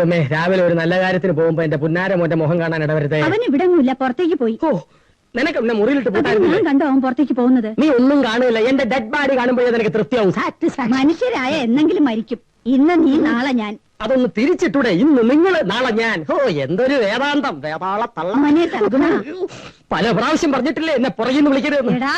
ദൈവമേ രാവിലെ ഒരു നല്ല കാര്യത്തിന് പോകുമ്പോ എന്റെ പുന്നാര മോന്റെ മുഖം കാണാൻ ഇടവരുത്. അവൻ ഇവിടെ ഒന്നുമില്ല പുറത്തേക്ക് പോയി. ഓ നിനക്ക് എന്നെ മുറിയിലിട്ട് അത് ഞാൻ കണ്ടോ അവൻ പുറത്തേക്ക് പോകുന്നത്? നീ ഒന്നും കാണുന്നില്ല എന്റെ ഡെഡ് ബോഡി കാണുമ്പോഴേ നിനക്ക് തൃപ്തിയാവും. സാറ്റിസ്ഫാക്ഷൻ. മനുഷ്യരായ എന്നെങ്കിലും മരിക്കും. ഇന്ന് നീ നാളെ ഞാൻ. അതൊന്ന് തിരിച്ചിട്ടൂടെ ഇന്ന് നിങ്ങൾ നാളെ ഞാൻ. ഓ എന്തൊരു വേദാന്തം. വേതാള തള്ള. മോനെ പല പ്രാവശ്യം പറഞ്ഞിട്ടില്ലേ എന്നെ പുറകിൽ നിന്ന് വിളിക്കരുത് എടാ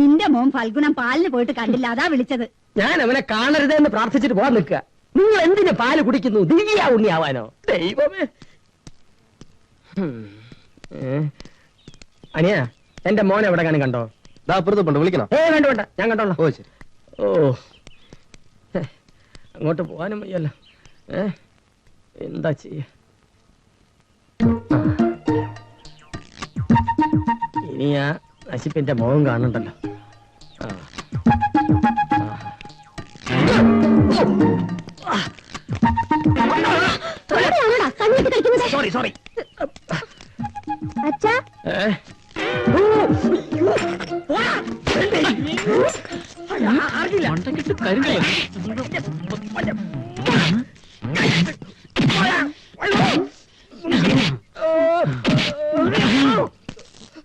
നിന്റെ മോൻ ഫൽഗുണം പാലിന് പോയിട്ട് കണ്ടില്ല അതാ വിളിച്ചത്. ഞാൻ അവനെ കാണരുതേ എന്ന് പ്രാർത്ഥിച്ചിട്ട് പോകാൻ നിൽക്കുക. നിങ്ങൾ എന്തിന് പാൽ കുടിക്കുന്നു? ദിവ്യ ഉണ്ണിയാവാനോ ദൈവമേ. അനിയ എന്റെ മോനെ എവിടെ കാണും കണ്ടോ? ദാ അപ്പുറത്ത് പോണ്ട്. വിളിക്കണം? ഏ വേണ്ട വേണ്ട. ഞാൻ കണ്ടോളാം. ഓ ശരി. ഓ. ഹെ, അങ്ങോട്ട് പോകാനും വയ്യല്ലോ. ഏ? എന്താ ചെയ്യ? ഇനി ആ നശിപ്പിന്റെ മുഖം കാണണ്ടല്ലോ. സോറി സോറി അച്ഛാ.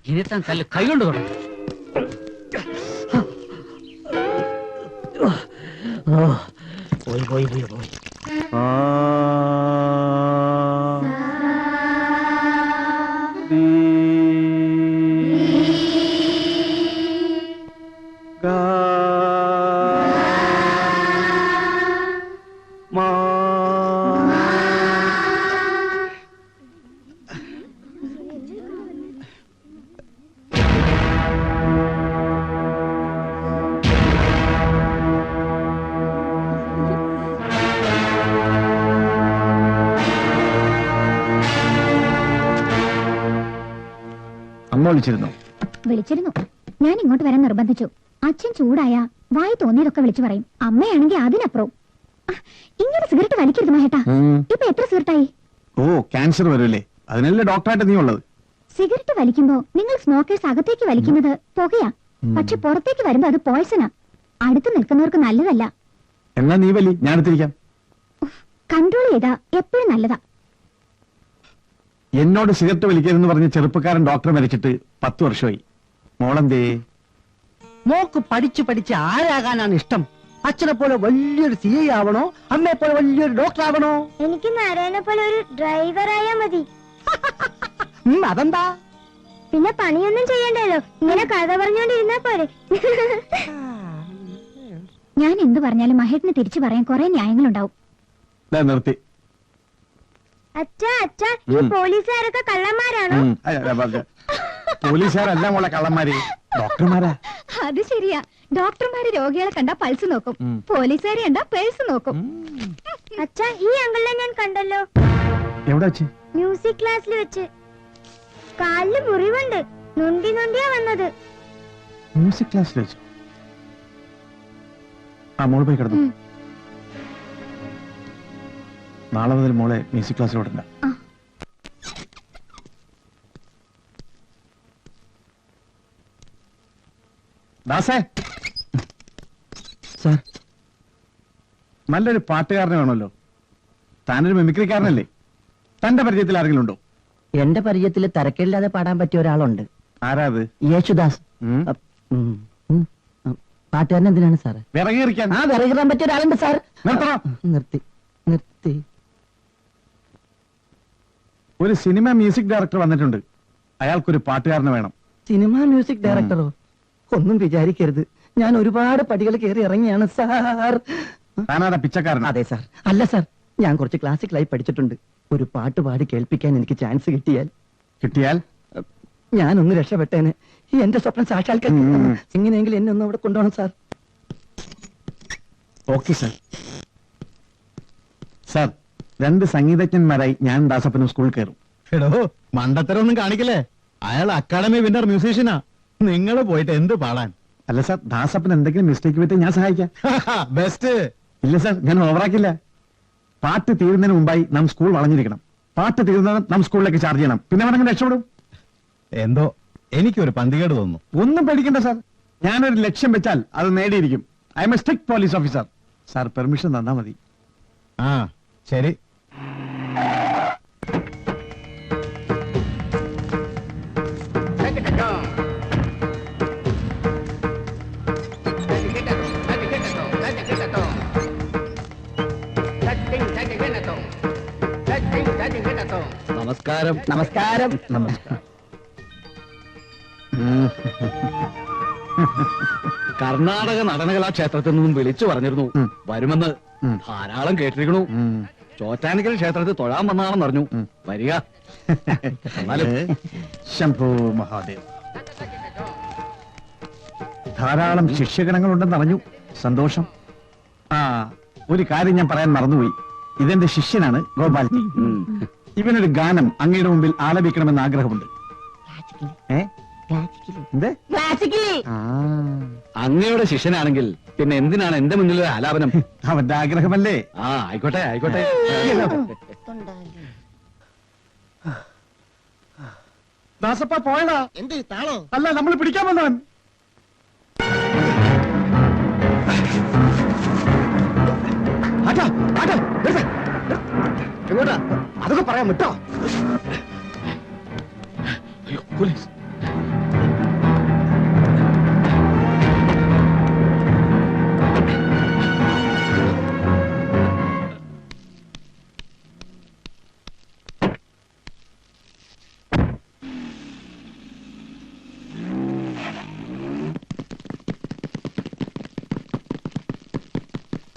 ഇനി താൻ കല്ല് കൈകൊണ്ട് തുടങ്ങും. വിളിച്ചിരുന്നു. വിളിച്ചിരുന്നു. ഞാൻ ഇങ്ങോട്ട് വരാൻ നിർബന്ധിച്ചു. അച്ഛൻ ചൂടായ വായി തോന്നിയതൊക്കെ വിളിച്ചു പറയും. അമ്മയാണെങ്കിൽ അതിനപ്പുറവും. ഇങ്ങനെ സിഗരറ്റ് വലിക്കരുത് മഹേട്ടാ. ഇപ്പൊ എത്ര സിഗരറ്റായി? ഓ ക്യാൻസർ വരൂലേ അതിനല്ലേ ഡോക്ടറായിട്ട് നീ ഉള്ളത് സിഗരറ്റ് വലിക്കുമ്പോ നിങ്ങൾ സ്മോക്കേഴ്സ് അകത്തേക്ക് വലിക്കുന്നത് പുകയാ. പക്ഷെ പുറത്തേക്ക് വരുമ്പോ അത് പോയ്സനാ അടുത്ത് നിൽക്കുന്നവർക്ക് നല്ലതല്ല. എന്നാ നീ വലി ഞാൻ എടുത്തിരിക്കാം. കൺട്രോൾ ചെയ്താ എപ്പോഴും നല്ലതാ. എന്നോട് സിഗരറ്റ് വലിക്കരുതെന്ന് പറഞ്ഞ ചെറുപ്പക്കാരൻ ഡോക്ടറെ മരിച്ചിട്ട് പത്ത് വർഷമായി. മോളെന്തേ? മോക്ക് പഠിച്ചു പഠിച്ച് ആരാകാനാണ് ഇഷ്ടം? അച്ഛനെ പോലെ വലിയൊരു സി ഐ ആവണോ? അമ്മയെ പോലെ വലിയൊരു ഡോക്ടർ ആവണോ? എനിക്ക് നാരായണ പോലെ ഒരു ഡ്രൈവർ ആയാ മതി. ഉം, അതെന്താ? പിന്നെ പണിയൊന്നും ചെയ്യണ്ടല്ലോ ഇങ്ങനെ കഥ പറഞ്ഞോണ്ടിരുന്നാ പോലെ ഞാൻ എന്ത് പറഞ്ഞാലും മഹേട്ടിന് തിരിച്ചു പറയാൻ കുറെ ന്യായങ്ങളുണ്ടാവും. ദാ നിർത്തി. അച്ഛാ അച്ഛാ ഈ ഉം. പോലീസുകാരൊക്കെ കള്ളന്മാരാണോ? ഉം, അയ്യ, അയ്യ, പറഞ്ഞ. പോലീസുകാരല്ല മോളെ കള്ളന്മാര്. ഡോക്ടർമാരാ? അത് ശരിയാ. ഡോക്ടർമാര് രോഗികളെ കണ്ടാ പൾസ് നോക്കും. ഉം. പോലീസുകാരെ കണ്ടാ പേഴ്സ് നോക്കും. അച്ഛാ ഈ അങ്കിളിനെ ഞാൻ കണ്ടല്ലോ. എവിടെ വെച്ച്? മ്യൂസിക് ക്ലാസ്സിൽ വെച്ച്. കാലിൽ മുറിവുണ്ട്. നൊണ്ടി നൊണ്ടിയാ വന്നത്. മ്യൂസിക് ക്ലാസ്സിൽ വെച്ച്? ആ മോൾ പോയി കിടന്നു. ഉം. നാളെ മുതൽ മോളെ മ്യൂസിക് ക്ലാസ് വിടണ്ട. ആ. ദാസേ. സാർ. നല്ലൊരു പാട്ടുകാരനെ വേണമല്ലോ. താനൊരു മിമിക്രിക്കാരനല്ലേ? തന്റെ പരിചയത്തിൽ ആരെങ്കിലും ഉണ്ടോ? എന്റെ പരിചയത്തിൽ തരക്കേടില്ലാതെ പാടാൻ പറ്റിയ ഒരാളുണ്ട്. ആരാത് യേശുദാസ്. ഉം. പാട്ടുകാരൻ എന്തിനാണ് സാറ്? വിറകിറിക്കാൻ ആ വിറകിടാൻ പറ്റിയ ഒരാളുണ്ട് സാർ. നിർത്തണം. നിർത്തി നിർത്തി. ഒരു സിനിമ മ്യൂസിക് ഡയറക്ടർ വന്നിട്ടുണ്ട്. അയാൾക്കൊരു പാട്ടുകാരനെ വേണം. സിനിമ മ്യൂസിക് ഡയറക്ടറോ? ഒന്നും വിചാരിക്കരുത്. ഞാൻ ഒരുപാട് പടികൾ കയറി ഇറങ്ങിയാണ് സാർ. പിച്ചക്കാരൻ അതെ സാർ. അല്ല സാർ. ഞാൻ കുറച്ച് ക്ലാസിക്കലായി പഠിച്ചിട്ടുണ്ട്. ഒരു പാട്ട് പാടി കേൾപ്പിക്കാൻ എനിക്ക് ചാൻസ് കിട്ടിയാൽ. കിട്ടിയാൽ? ഞാൻ ഞാനൊന്ന് രക്ഷപ്പെട്ടേനെ. ഈ എന്റെ സ്വപ്നം സാക്ഷാത്കരിക്കും. എങ്ങനെയെങ്കിലും എന്നെ ഒന്ന് അവിടെ കൊണ്ടുപോകണം സാർ. Okay sir. സർ രണ്ട് സംഗീതജ്ഞന്മാരായി ഞാൻ ദാസപ്പനും സ്കൂളിൽ കയറും. എടോ മണ്ടത്തരം ഒന്നും കാണിക്കല്ലേ? അയാൾ അക്കാഡമി വിന്നർ മ്യൂസീഷ്യനാ. നിങ്ങൾ പോയിട്ട് എന്ത് പാടാൻ? അല്ല സാർ ദാസപ്പൻ എന്തെങ്കിലും മിസ്റ്റേക്ക് പറ്റി ഞാൻ സഹായിക്കാം. ബെസ്റ്റ്. ഇല്ല സർ ഞാൻ ഓവറാക്കില്ല. പാട്ട് തീരുന്നതിന് മുമ്പായി നാം സ്കൂൾ വളഞ്ഞിരിക്കണം. പാട്ട് തീരുന്നത് നാം സ്കൂളിലേക്ക് ചാർജ് ചെയ്യണം. പിന്നെ വേണമെങ്കിൽ രക്ഷപ്പെടും? എന്തോ എനിക്കൊരു പന്തികേട് തോന്നുന്നു. ഒന്നും പേടിക്കണ്ട സാർ. ഞാനൊരു ലക്ഷ്യം വെച്ചാൽ അത് നേടിയിരിക്കും. I am a strict police officer sir permission തന്നാ മതി. ആ ശരി. നമസ്കാരം. നമസ്കാരം. നമസ്കാരം. കർണാടക നടനകലാ ക്ഷേത്രത്തിൽ നിന്നും വിളിച്ചു പറഞ്ഞിരുന്നു. വരുമെന്ന്. ധാരാളം കേട്ടിരിക്കണു. ചോറ്റാനിക്കൽ ക്ഷേത്രത്തിൽ തൊഴാൻ വന്നാണെന്ന് അറിഞ്ഞു. വരിക. എന്നാലും. ശംഭു മഹാദേവ്. ധാരാളം ശിഷ്യഗണങ്ങളുണ്ടെന്ന് അറിഞ്ഞു. സന്തോഷം. ആ ഒരു കാര്യം ഞാൻ പറയാൻ മറന്നുപോയി. ഇതെന്റെ ശിഷ്യനാണ് ഗോപാൽജി. ഇവനൊരു ഗാനം അങ്ങയുടെ മുമ്പിൽ ആലപിക്കണമെന്ന് ആഗ്രഹമുണ്ട്. ഏ? എന്തേ? ആ, അങ്ങയുടെ ശിഷ്യനാണെങ്കിൽ പിന്നെ എന്തിനാണ് എന്റെ മുന്നിൽ ഒരു ആലാപനം? അവന്റെ ആഗ്രഹമല്ലേ? ആ ആയിക്കോട്ടെ ആയിക്കോട്ടെ. ദാസപ്പ പോയടാ. എന്ത് താളോ? അല്ല നമ്മൾ പിടിക്കാൻ വന്നവൻ. ആട്ടാ, ആട്ടാ, നിർത്ത്. എങ്ങോട്ടാ? പറയാൻ വിട്ടോ?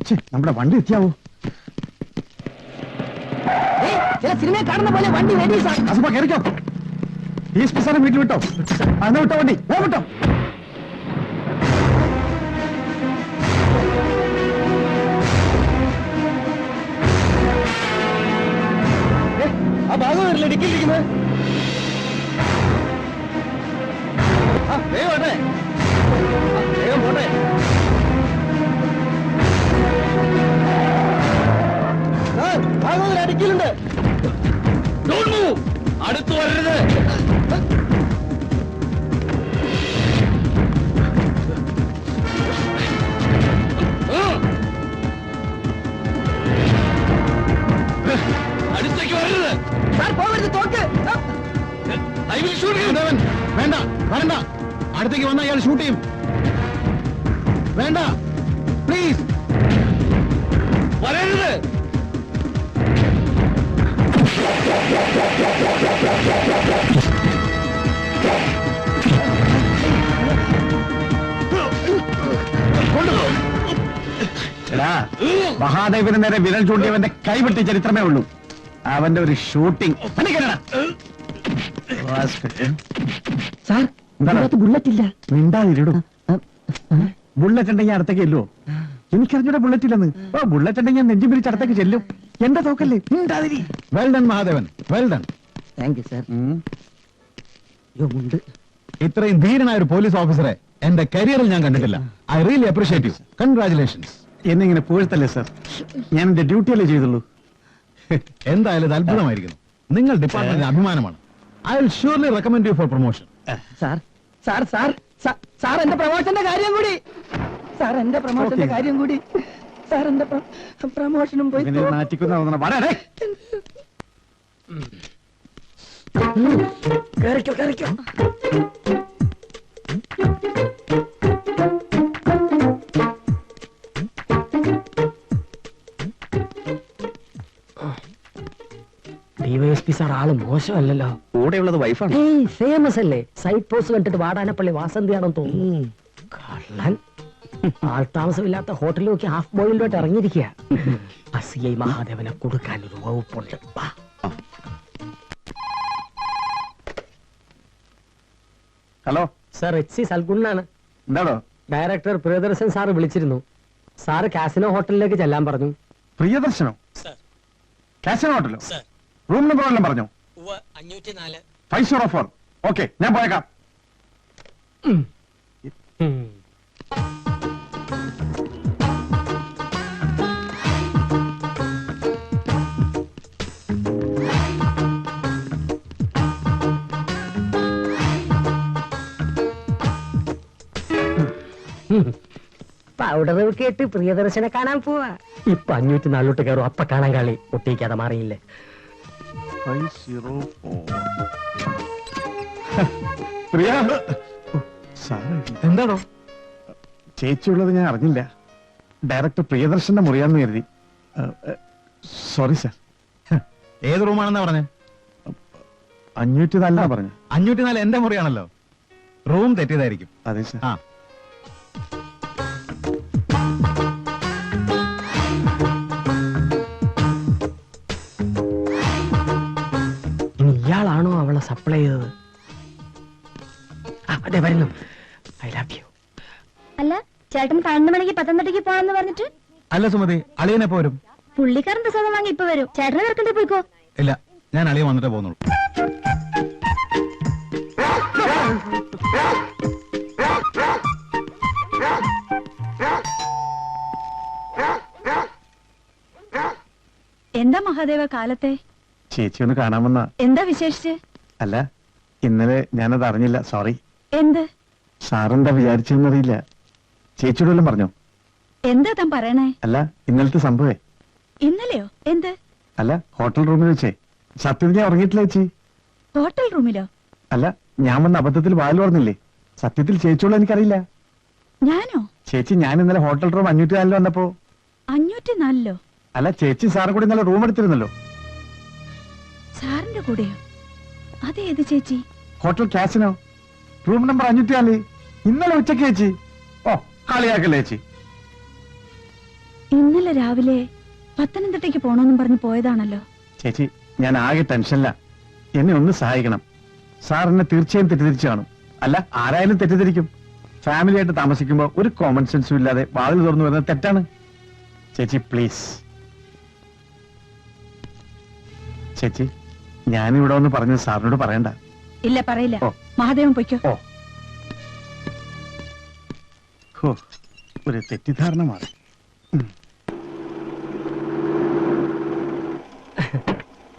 ഛെ, നമ്മുടെ വണ്ടി എത്തിയാവോ? സിനിമയെ കാണുന്ന പോലെ വണ്ടി റെഡി സാർ അസുപ്പ കയറിക്കോ ഈ സ്പെസാനം വീട്ടിൽ വിട്ടോ? അന്ന് വിട്ടോ വണ്ടി. ഓ വിട്ടോ. ആ ഭാഗം വരില്ല? ഡിക്കിലിരിക്കുന്നത് ആ വേഗം പോട്ടെ ആ, വേഗം പോട്ടെ. ഭാഗം വരില്ല എടാ മഹാദേവന് നേരെ വിരൽ ചൂണ്ടിയവന്റെ കൈവിട്ടി ചരിത്രമേ ഉള്ളൂ. അവന്റെ ഒരു ഷൂട്ടിംഗ് സാർ ബുള്ളറ്റ് ഇല്ല. മിണ്ടാതിരിടും. ബുള്ളറ്റ് ഉണ്ടെങ്കിൽ അടുത്തേക്ക് ഇല്ലോ എനിക്കറിഞ്ഞൂടെ ബുള്ളറ്റ് ഇല്ലെന്ന്. ഓ ബുള്ളറ്റ് ഉണ്ടെങ്കിൽ ഞാൻ നെഞ്ചു പിരിച്ച് അടുത്തേക്ക് ചെല്ലും. എന്റെ തോക്കല്ലേ? മിണ്ടാതിരി. Well done Mahadevan. Well done thank you sir മുണ്ട്. ഇത്രയും ധീരനായ ഒരു പോലീസ് ഓഫീസറെ എന്റെ കരിയറിൽ ഞാൻ കണ്ടിട്ടില്ല. I really appreciate you congratulations എന്നെ ഇങ്ങനെ സാർ സർ ഞാൻ എന്റെ ഡ്യൂട്ടിയല്ലേ ചെയ്തുള്ളൂ? എന്തായാലും ഇത് അത്ഭുതമായിരിക്കുന്നു. നിങ്ങൾ ഡിപ്പാർട്ട്മെന്റിന് അഭിമാനമാണ്. I will surely recommend you for promotion sir sir sir sir എന്റെ പ്രമോഷന്റെ കാര്യം കൂടി. സാർ എന്റെ പ്രമോഷന്റെ കാര്യം കൂടി. സാർ എന്റെ പ്രമോഷനും പോയി നാറ്റിക്കുന്ന വടേ കേറിക്കോ കേറിക്കോ ഡിവൈഎസ്പി സാർ ആൾ മോശമല്ലല്ലോ. കൂടെയുള്ളത് വൈഫാണ്. ഫേമസ് അല്ലേ? സൈഡ് പോസ്റ്റ് കണ്ടിട്ട് വാടാനപ്പള്ളി വാസന്തിയാണെന്ന് തോന്നുന്നു. കള്ളൻ. ആൾ താമസമില്ലാത്ത ഹോട്ടലിൽ നോക്കി ഹാഫ് ബോയിലോട്ട് ഇറങ്ങിയിരിക്കുക സി ഐ മഹാദേവനെ കൊടുക്കാൻ ഒരു വകുപ്പുണ്ട്. ഹലോ. സർ എച്ച് സി സൽഗുണ്ണാണ് എന്താണോ ഡയറക്ടർ പ്രിയദർശൻ സാറ് വിളിച്ചിരുന്നു. സാറ് കാസിനോ ഹോട്ടലിലേക്ക് ചെല്ലാൻ പറഞ്ഞു. പ്രിയദർശനോ? കാസിനോ ഹോട്ടലോ? റൂം നമ്പർ വല്ലതും പറഞ്ഞു ഫൈവ് സീറോ ഫോർ ഓക്കെ ഞാൻ പോയേക്കാം. പൗഡർ കേട്ട് പ്രിയദർശനെ കാണാൻ പോവാ. ഇപ്പൊ അഞ്ഞൂറ്റി നാലോട്ട് കയറും അപ്പൊ കാണാൻ കളി. ഒട്ടിക്കാതെ മാറിയില്ലേ. ഫൈവ് സീറോ ഫോർ പ്രിയ സാറേ എന്താണോ ചേച്ചിയുള്ളത് ഞാൻ അറിഞ്ഞില്ല. ഡയറക്ടർ പ്രിയദർശന്റെ മുറിയാന്ന് കരുതി. Sorry sir. ഏത് റൂമാണെന്നാ പറഞ്ഞേ? അഞ്ഞൂറ്റി നാലിനാ പറഞ്ഞു. അഞ്ഞൂറ്റി നാല് എന്റെ മുറിയാണല്ലോ. റൂം തെറ്റിയതായിരിക്കും. അതെ സാർ. ആ. അവളെ സപ്ലൈ ചെയ്തത് അതെ വരുന്നു. ഐ ലവ് യു അല്ല ചേട്ടൻ പതിനൊന്ന് മണിക്ക് പത്തനംതിട്ടയ്ക്ക് പോണെന്ന് പറഞ്ഞിട്ട്? അല്ല സുമതി അളിയനെ പോരും. പുള്ളിക്കാരൻ പ്രസാദം വാങ്ങി ഇപ്പൊ വരും. ചേട്ടനെ നിറക്കണ്ടേ പോയിക്കോ? ഇല്ല ഞാൻ അളിയൻ വന്നിട്ടേ പോകുന്നുള്ളൂ എന്താ മഹാദേവ കാലത്തെ? ചേച്ചി ഒന്ന് കാണാമെന്ന എന്താ വിശേഷിച്ച്? അല്ല ഇന്നലെ ഞാനത് അറിഞ്ഞില്ല. സോറി എന്ത്? സാറെന്താ വിചാരിച്ചെന്നറിയില്ല ചേച്ചിയോട് വല്ലതും പറഞ്ഞോ? എന്താ താൻ പറയണേ? അല്ല ഇന്നലത്തെ സംഭവേ. ഇന്നലെയോ? എന്ത്? അല്ല ഹോട്ടൽ റൂമിൽ വെച്ചേ. സത്യത്തിൽ ഞാൻ ഉറങ്ങിയിട്ടില്ല ചേച്ചി. ഹോട്ടൽ റൂമിലോ? അല്ല ഞാൻ വന്ന അബദ്ധത്തിൽ വാൽ പറഞ്ഞില്ലേ സത്യത്തിൽ ചേച്ചിയോട് എനിക്കറിയില്ല. ഞാനോ? ചേച്ചി ഞാൻ ഇന്നലെ ഹോട്ടൽ റൂം അഞ്ഞൂറ്റി നാലിൽ വന്നപ്പോ. അഞ്ഞൂറ്റി നാലിലോ അല്ല ചേച്ചി സാറും കൂടി ഇന്നലെ റൂം എടുത്തിരുന്നല്ലോ. സാറിന്റെ കൂടെയോ? അതേത് ചേച്ചി. ഹോട്ടൽ കാസിനോ റൂം നമ്പർ അഞ്ഞൂറ്റി നാല്. ഇന്നലെ ഉച്ചയ്ക്ക് ചേച്ചി. ഓ കളിയാക്കല്ലേ ചേച്ചി. ഇന്നലെ രാവിലെ പത്തനംതിട്ടയ്ക്ക് പോണോന്നും പറഞ്ഞ് പോയതാണല്ലോ. ചേച്ചി ഞാൻ ആകെ ടെൻഷനില്ല എന്നെ ഒന്ന് സഹായിക്കണം. സാർ എന്നെ തീർച്ചയായും തെറ്റിദ്ധരിച്ചു കാണും. അല്ല ആരായാലും തെറ്റിദ്ധരിക്കും. ഫാമിലി ആയിട്ട് താമസിക്കുമ്പോൾ ഒരു കോമൺ സെൻസും ഇല്ലാതെ വാതിൽ തുറന്നു വരുന്നത് തെറ്റാണ്. ചേച്ചി പ്ലീസ് ചേച്ചി ഞാനിവിടെ ഒന്ന് പറഞ്ഞു സാറിനോട് പറയണ്ട. ഇല്ല പറയില്ല. ഓ. മഹാദേവൻ പൊയ്ക്കോ. ഓ. ഹോ ഒരു തെറ്റിദ്ധാരണ മാറി.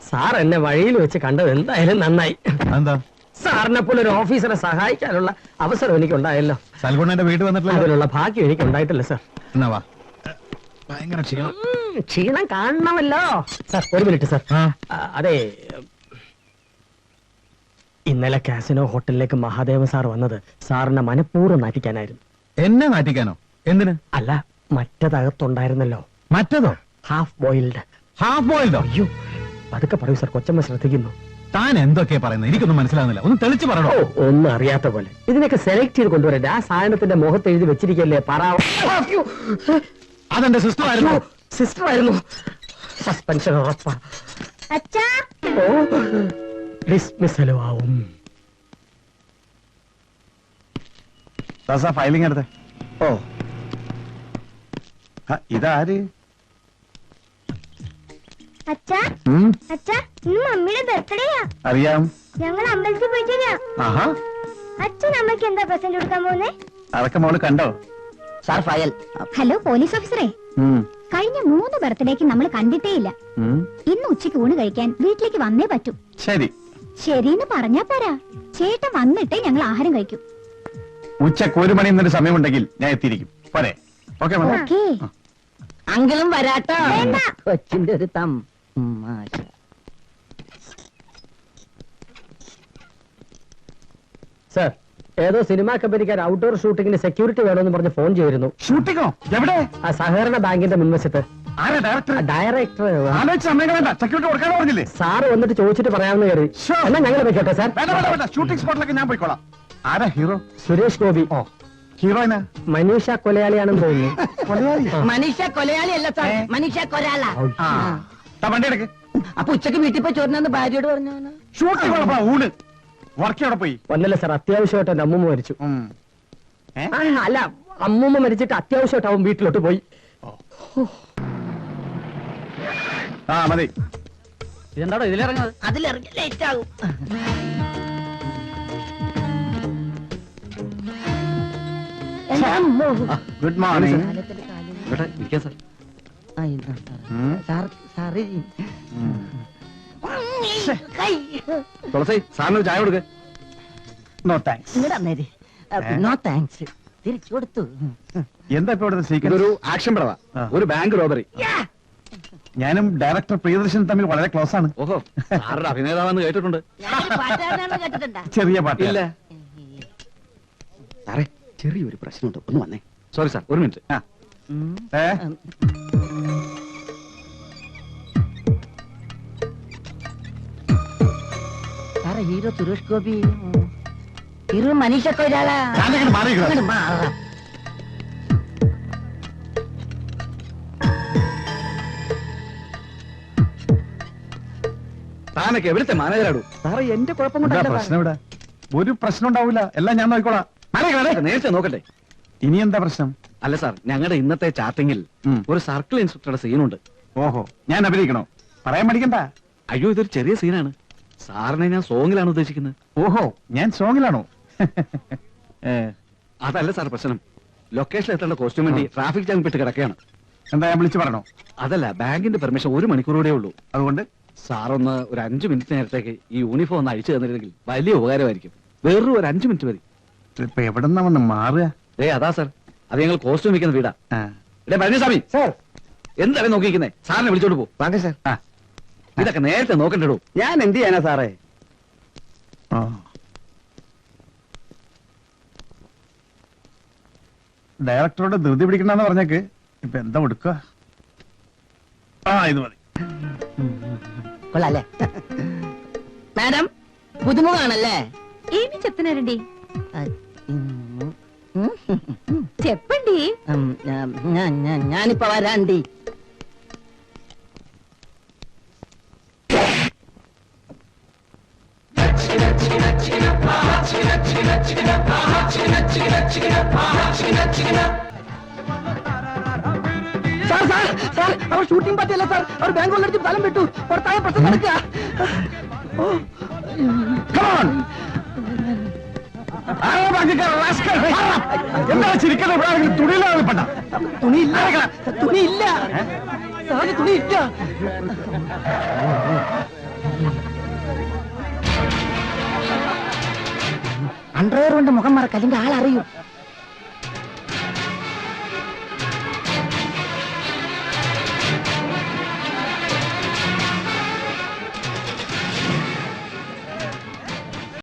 സാർ എന്നെ വഴിയിൽ വെച്ച് കണ്ടത് എന്തായാലും നന്നായി. എന്താ സാറിനെ പോലെ ഒരു ഓഫീസറെ സഹായിക്കാനുള്ള അവസരം എനിക്ക് ഉണ്ടായല്ലോ സൽഗുണന്റെ വീട്ടിൽ വന്നിട്ടില്ല അതിനുള്ള ഭാഗ്യം എനിക്ക് ഉണ്ടായിട്ടില്ല സാർ. എന്നാ വാ. ഭയങ്കര ക്ഷീണം. ക്ഷീണം കാണണമല്ലോ. സാർ ഒരു മിനിറ്റ് സാർ. അതെ. ഇന്നലെ കാസിനോ ഹോട്ടലിലേക്ക് മഹാദേവ സാർ വന്നത് സാറിനെ മനഃപൂർവം നാറ്റിക്കാനായിരുന്നു. എന്നെ നാറ്റിക്കാനോ? എന്തിന്? അല്ല മറ്റതകത്തുണ്ടായിരുന്നല്ലോ. മറ്റതോ? ഹാഫ് ബോയിൽഡ് ഹാഫ് ബോയിൽഡോ അയ്യോ പതുക്കെ പറയൂ സാർ കൊച്ചമ്മ ശ്രദ്ധിക്കുന്നു. താൻ എന്തൊക്കെയാ പറയുന്നത്? എനിക്കൊന്നും മനസ്സിലാവുന്നില്ല. ഒന്ന് തെളിച്ച് പറയണോ? ഒന്നും അറിയാത്ത പോലെ. ഇതിനൊക്കെ സെലക്ട് ചെയ്ത് കൊണ്ടുവരട്ടെ. ആ സാധനത്തിന്റെ മുഖത്ത് എഴുതി വെച്ചിരിക്കല്ലേ പറ. അതെന്റെ സിസ്റ്റർ ആയിരുന്നു. സിസ്റ്റർ ആയിരുന്നു സസ്പെൻഷൻ ഉറപ്പാ. അച്ഛാ. ഓ ഡിസ്മിസലും ആവും ഫയലിംഗ് എടുത്തേ. ഓ. ഇതാര്? അച്ഛാ. അച്ഛാ ഇന്ന് മമ്മിയുടെ ബർത്ത്ഡേയാ അറിയാം. ഞങ്ങൾ അമ്പലത്തിൽ പോയിട്ട് വരാം ആഹാ. അച്ഛൻ അമ്മയ്ക്ക് എന്താ പ്രസന്റ് കൊടുക്കാൻ പോകുന്നേ? അതൊക്കെ മോൾ കണ്ടോ? Sir file. ഹലോ പോലീസ് ഓഫീസറേ. കഴിഞ്ഞ മൂന്ന് ബർത്ത്ഡേക്ക് നമ്മൾ കണ്ടിട്ടേ ഇല്ല ഇന്ന് ഉച്ചയ്ക്ക് ഊണ് കഴിക്കാൻ വീട്ടിലേക്ക് വന്നേ പറ്റൂ. ശരി. ശരിന്ന് പറഞ്ഞാ പോരാ. ചേട്ടൻ വന്നിട്ടേ ഞങ്ങൾ ആഹാരം കഴിക്കും. ഉച്ചയ്ക്ക് ഒരു മണി എന്നൊരു സമയമുണ്ടെങ്കിൽ ഞാൻ എത്തിയിരിക്കും. പോരെ. ഓക്കെ മോളെ ഓക്കേ. അങ്കിളും വരാട്ടോ. കൊച്ചിന്റെ ഒരു തം സാർ ഏതോ സിനിമാ കമ്പനിക്കാർ ഔട്ട്ഡോർ ഷൂട്ടിങ്ങിന് സെക്യൂരിറ്റി വേണമെന്ന് പറഞ്ഞ് ഫോൺ ചെയ്തിരുന്നു. ഷൂട്ടിങ്ങോ എവിടെ? ആ സഹകരണ ബാങ്കിന്റെ മുൻവശത്ത്. ആരാ ഡയറക്ടർ ഡയറക്ടർ ആലോചിച്ച് സമയം വേണ്ട സെക്യൂരിറ്റി കൊടുക്കാൻ പറഞ്ഞില്ലേ? സാറ് വന്നിട്ട് ചോദിച്ചിട്ട് പറയാമെന്ന് കയറി Sure. എന്നാ ഞങ്ങൾ വെക്കട്ടെ സാർ? വേണ്ട വേണ്ട വേണ്ട. ഷൂട്ടിംഗ് സ്പോട്ടിലൊക്കെ ഞാൻ പോയിക്കോളാം. ആരാ ഹീറോ സുരേഷ് ഗോപി. ഓ. ഹീറോയിന് മനീഷ കൊലയാളിയാണെന്ന് തോന്നുന്നു. കൊലയാളി? മനീഷ കൊലയാളി അല്ല സാർ. മനീഷ കൊരാള ആ. വണ്ടി എടുക്ക്. അപ്പൊ ഉച്ചയ്ക്ക് വീട്ടിൽ പോയി ചോദിച്ചു ഭാര്യയോട് പറഞ്ഞു? ഷൂട്ടിംഗ് ഊണ്. വർക്ക് പോയി. ഒന്നല്ല സാർ അത്യാവശ്യമായിട്ട് എന്റെ അമ്മൂമ്മ മരിച്ചു. ഏ? ആ, അല്ല അമ്മൂമ്മ മരിച്ചിട്ട് അത്യാവശ്യമായിട്ട് അവൻ വീട്ടിലോട്ട് പോയി. ആ മതി. ഇതെന്താടോ ഇതിലിറങ്ങുന്നത്? അതിലിറങ്ങി ലേറ്റ് ആകും ഗുഡ് മോർണിംഗ്. ആ, ഇതാ, സാർ. ഉം. Sir sir. ഉം. തുളസി സാറിന് ചായ കൊടുക്ക്. നോ താങ്ക്സ് ഇങ്ങോട്ട് അന്നേര് നോ താങ്ക്സ് തിരിച്ചു കൊടുത്തു. എന്താ ഇപ്പൊ ഇവിടുത്തെ സീക്രട്ട് ഇതൊരു ആക്ഷൻ പടവാ. ഒരു ബാങ്ക് റോബറി ഞാനും ഡയറക്ടർ പ്രിയദർശൻ തമ്മിൽ വളരെ ക്ലോസ് ആണ്. ഓഹോ സാറിന്റെ അഭിനേതാവെന്ന് കേട്ടിട്ടുണ്ട്. ഞാനൊരു പാട്ടുകാരനാണെന്ന് കേട്ടിട്ടുണ്ടാ? ചെറിയ പാട്ട്. ഇല്ല. സാറേ ചെറിയൊരു പ്രശ്നമുണ്ട്. ഒന്ന് വന്നേ. സോറി സാർ ഒരു മിനിറ്റ് ആ. ഏ? ഹീറോ സുരേഷ് ഗോപി ഹീറോ മനീഷ കൊയ്രാളാ ഞാനിങ്ങനെ മാറിയിരിക്കണം. അങ്ങട് മാറാം. താനൊക്കെ എവിടുത്തെ മാനേജരാടു സാറേ എന്റെ കുഴപ്പം എന്താ കൊണ്ടല്ല പ്രശ്നം ഇവിടെ? ഒരു പ്രശ്നം ഉണ്ടാവില്ല. എല്ലാം ഞാൻ നോക്കിക്കോളാം. മാറിയിരിക്കണം. നേരത്തെ നോക്കട്ടെ. ഇനി എന്താ പ്രശ്നം? അല്ല സാർ ഞങ്ങളുടെ ഇന്നത്തെ ചാത്തിങ്ങിൽ ഒരു സർക്കിൾ ഇൻസ്പെക്ടറുടെ സീനുണ്ട് ഓഹോ ഞാൻ അഭിനയിക്കണോ? പറയാൻ മടിക്കണ്ട. അയ്യോ ഇതൊരു ചെറിയ സീനാണ് സാറിനെ ഞാൻ സോങ്ങിലാണ് ഉദ്ദേശിക്കുന്നത്. ഓഹോ ഞാൻ സോങ്ങിലാണോ? അതല്ല സാർ പ്രശ്നം. ലൊക്കേഷനിൽ എത്തേണ്ട കോസ്റ്റ്യൂം വേണ്ടി ട്രാഫിക് ജാം പെട്ട് കിടക്കുകയാണ്. എന്താ ഞാൻ വിളിച്ചു പറഞ്ഞോ? അതല്ല ബാങ്കിന്റെ പെർമിഷൻ ഒരു മണിക്കൂറൂടെ ഉള്ളൂ. അതുകൊണ്ട്? സാറൊന്ന് ഒരു അഞ്ചു മിനിറ്റ് നേരത്തേക്ക് ഈ യൂണിഫോം ഒന്ന് അഴിച്ചു തന്നിരുന്നെങ്കിൽ വലിയ ഉപകാരമായിരിക്കും. വേറൊരു ഒരു അഞ്ചു മിനിറ്റ് മതി. ഇപ്പൊ എവിടെ നിന്നാ വന്ന് മാറുക? ഏ അതാ സാർ. അത് ഞങ്ങൾ കോസ്റ്റ്യൂം വെക്കുന്ന വീടാ. ഇടേ പഴനിസ്വാമി സാർ. എന്താണ് നോക്കിയിരിക്കുന്നേ? സാറിനെ വിളിച്ചോണ്ട് പോ. വാங்க സാർ. ആ, ഇതൊക്കെ നേരത്തെ നോക്കണ്ടോ ഞാൻ എന്ത് ചെയ്യാനാ സാറേ ഓ. ഡയറക്ടറോട് ധൃതി പിടിക്കണ്ടെന്ന് പറഞ്ഞേക്ക് ഇപ്പൊ എന്താ കൊടുക്കുക ആ ഇത് മതി കൊള്ളാല്ലേ മാഡം പുതുമുഖാണല്ലേ ఏమి చెప్తున్నారండి ഉം, ഉം, చెప్పండి ഉം, ഞാൻ- ഞാൻ- ഞാൻ- ഞാനിപ്പോ വരാണ്ടി സാർ സാർ സാർ അവർ ഷൂട്ടിംഗ് പറ്റിയല്ല സാർ അവർ ബാങ്ക് കൊള്ളടിച്ച് സ്ഥലം വിട്ടു പുറത്തായ പ്രശ്നം നടക്കുക Come on. ആരാ ബാക്കിക്കാരൻ? rascal. എന്താ ചിരിക്കുന്നത് ഇവിടെ ആരെങ്കിലും തുണിയിലാണ് പെട്ട തുണി ഇല്ല തുണി ഇല്ല സാറിന് തുണി ഇല്ല അണ്ടർവെയർ കൊണ്ട് മുഖം മറക്ക അല്ലെങ്കിൽ